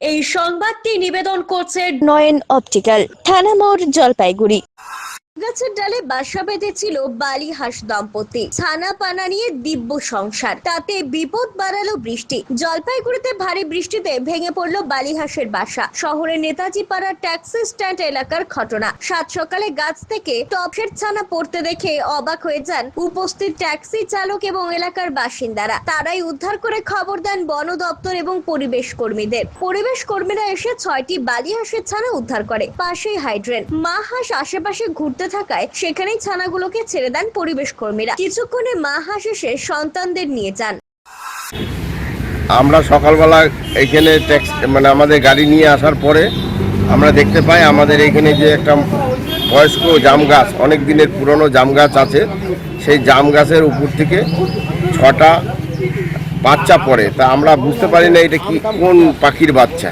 এই সংবাদটি নিবেদন করছে নয়ন অপটিক্যাল থানা মোড় জলপাইগুড়ি। গাছের ডালে বাসা বেঁধেছিল বালি হাঁস দম্পতি। ছানা পানা নিয়ে দিব্য সংসার। তাতে বিপদ বাড়ালো বৃষ্টি। জলপাইগুড়িতে ভারী বৃষ্টিতে ভেঙে পড়ল বালি হাঁসের বাসা। শহরের নেতাজি পাড়ার ট্যাক্সি স্ট্যান্ড এলাকার ঘটনা। সাত সকালে গাছ থেকে টপসের ছানা পড়তে দেখে অবাক হয়ে যান উপস্থিত ট্যাক্সি চালক এবং এলাকার বাসিন্দারা। তারাই উদ্ধার করে খবর দেন বন দপ্তর এবং পরিবেশ কর্মীদের। পরিবেশ কর্মীরা এসে ছয়টি বালি হাঁসের ছানা উদ্ধার করে। পাশেই হাইড্রেন। মা হাঁস আশেপাশে ঘুরতে থাকায় সেখানেই ছানাগুলোকে ছেড়ে দেন পরিবেশ কর্মীরা। কিছুক্ষণে মা হাঁস এসে সন্তানদের নিয়ে যান। আমরা সকালবেলা এখানে মানে আমাদের গাড়ি নিয়ে আসার পরে আমরা দেখতে পাই আমাদের এখানে যে একটা বয়স্ক জাম গাছ, অনেক দিনের পুরনো জাম গাছ আছে। সেই জাম গাছের উপর থেকে ছটা বাচ্চা পড়ে। তা আমরা বুঝতে পারি না এটা কি কোন পাখির বাচ্চা।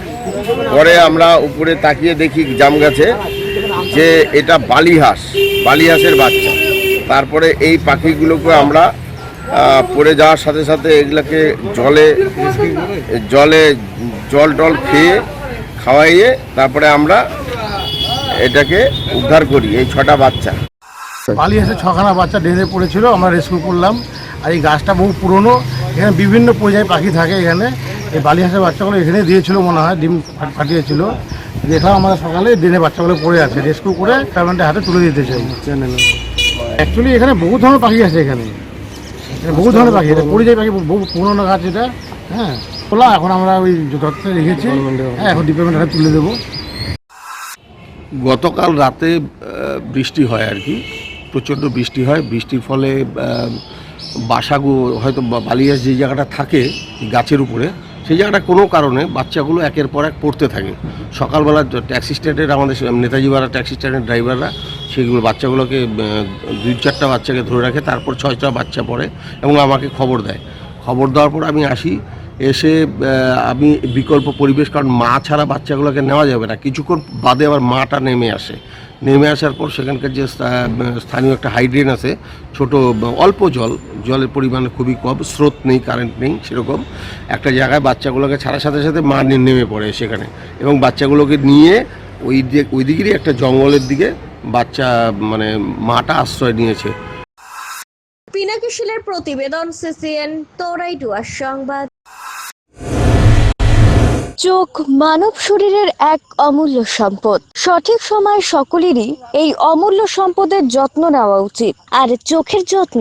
পরে আমরা উপরে তাকিয়ে দেখি জাম গাছে যে এটা বালিহাঁস, বালিহাঁসের বাচ্চা। তারপরে এই পাখিগুলোকে আমরা পড়ে যাওয়ার সাথে সাথে এগুলাকে জলে জলে জল টল খেয়ে খাওয়াইয়ে তারপরে আমরা এটাকে উদ্ধার করি, এই ছটা বাচ্চা। এসে ছখানা বাচ্চা ডেনে পড়েছিল, আমরা রেস্কিউ করলাম। আর এই গাছটা বহু পুরনো, এখানে বিভিন্ন পর্যায়ে পাখি থাকে এখানে। এই বালিহাঁসের বাচ্চাগুলো এখানে দিয়েছিল মনে হয়, ডিম ফাট- ফাটিয়েছিল দেখলাম আমরা সকালে ডেনে বাচ্চাগুলো পড়ে আছে রেস্কিউ করে প্যামেন্টের হাতে তুলে দিতে চাই। অ্যাকচুয়ালি এখানে বহু ধরনের পাখি আছে এখানে। বহু ধরনের পাখি এটা পরিযায়ী পাখি, বহু পুরোনো গাছ এটা হ্যাঁ? খোলা, এখন আমরা ওই যত্নে রেখেছি। হ্যাঁ এখন ডিপার্টমেন্ট হাতে তুলে দেবো। গতকাল রাতে বৃষ্টি হয় আর কি। প্রচণ্ড বৃষ্টি হয়। বৃষ্টির ফলে বাসাগু হয়তো বালিয়াস যে জায়গাটা থাকে গাছের উপরে। সেই জায়গাটা কোনো কারণে বাচ্চাগুলো একের পর এক পড়তে থাকে। সকালবেলা ট্যাক্সি স্ট্যান্ডের আমাদের নেতাজি পাড়া ট্যাক্সি স্ট্যান্ডের ড্রাইভাররা সেগুলো বাচ্চাগুলোকে দুই চারটা বাচ্চাকে ধরে রাখে, তারপর ছয়টা বাচ্চা পড়ে এবং আমাকে খবর দেয়। খবর দেওয়ার পর আমি আসি, এসে আমি বিকল্প পরিবেশ, কারণ মা ছাড়া বাচ্চাগুলোকে নেওয়া যাবে না। কিছুক্ষণ বাদে আবার মাটা নেমে আসে। নেমে আসার পর সেখানকার যে স্থানীয় একটা হাইড্রেন আছে, ছোট অল্প জল জলের পরিমাণ খুবই কম স্রোত নেই কারেন্ট নেই সেরকম। একটা জায়গায় বাচ্চাগুলোকে ছাড়ার সাথে সাথে মা নেমে পড়ে সেখানে। এবং বাচ্চাগুলোকে নিয়ে ওই দিক ওই দিকেরই একটা জঙ্গলের দিকে বাচ্চা মানে মাটা আশ্রয় নিয়েছে। পিনাকি শিলের প্রতিবেদন সিসিএন তোরাই ডুয়ার সংবাদ। চোখ মানব শরীরের এক অমূল্য সম্পদ। সঠিক সময় সকলেরই এই অমূল্য সম্পদের যত্ন নেওয়া উচিত। আর চোখের যত্ন